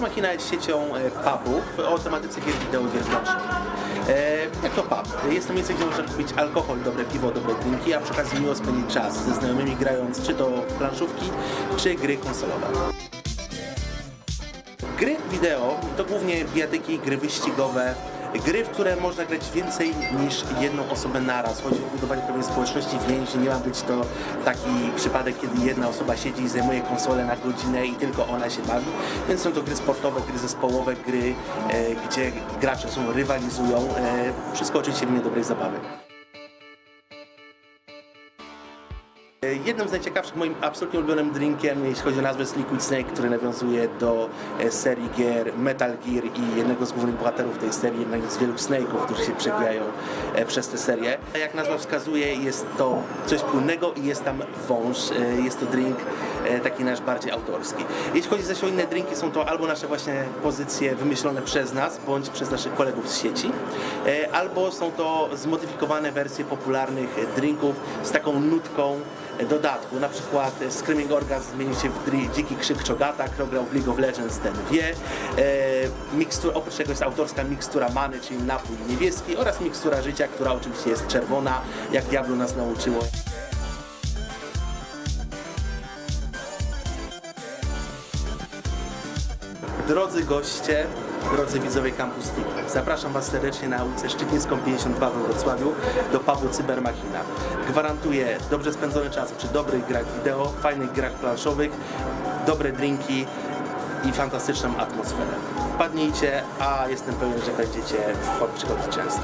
Machina jest siecią e, pubów o tematyce gier wideo, gier. E, jak to pub? Jest to miejsce, gdzie można kupić alkohol, dobre piwo, dobre drinki, a przy okazji miło spędzić czas ze znajomymi grając czy to planszówki, czy gry konsolowe. Gry wideo to głównie bijatyki, gry wyścigowe, gry, w które można grać więcej niż jedną osobę naraz. Chodzi o budowanie pewnej społeczności więzi. Nie ma być to taki przypadek, kiedy jedna osoba siedzi i zajmuje konsolę na godzinę i tylko ona się bawi. Więc są to gry sportowe, gry zespołowe, gry, e, gdzie gracze są rywalizują. E, wszystko oczywiście w imię dobrej zabawy. Jednym z najciekawszych, moim absolutnie ulubionym drinkiem, jeśli chodzi o nazwę, jest Liquid Snake, który nawiązuje do e, serii gier Metal Gear i jednego z głównych bohaterów tej serii, jednego z wielu Snake'ów, którzy się przewijają e, przez tę serię. Jak nazwa wskazuje, jest to coś płynnego i jest tam wąż. E, Jest to drink e, taki nasz bardziej autorski. Jeśli chodzi zaś o inne drinki, są to albo nasze właśnie pozycje wymyślone przez nas, bądź przez naszych kolegów z sieci, e, albo są to zmodyfikowane wersje popularnych drinków z taką nutką dodatku. Na przykład Screaming Orgasm zmienił się w Dziki Krzyk Czogata, kto grał w League of Legends, ten wie. E, mikstura, oprócz tego jest autorska mikstura many, czyli napój niebieski oraz mikstura życia, która oczywiście jest czerwona, jak Diablo nas nauczyło. Drodzy goście, drodzy widzowie Campus Team, zapraszam Was serdecznie na ulicę Szczytnicką 52 we Wrocławiu do pubu Cybermachina. Gwarantuję dobrze spędzony czas przy dobrych grach wideo, fajnych grach planszowych, dobre drinki i fantastyczną atmosferę. Wpadnijcie, a jestem pewien, że będziecie przychodzić często.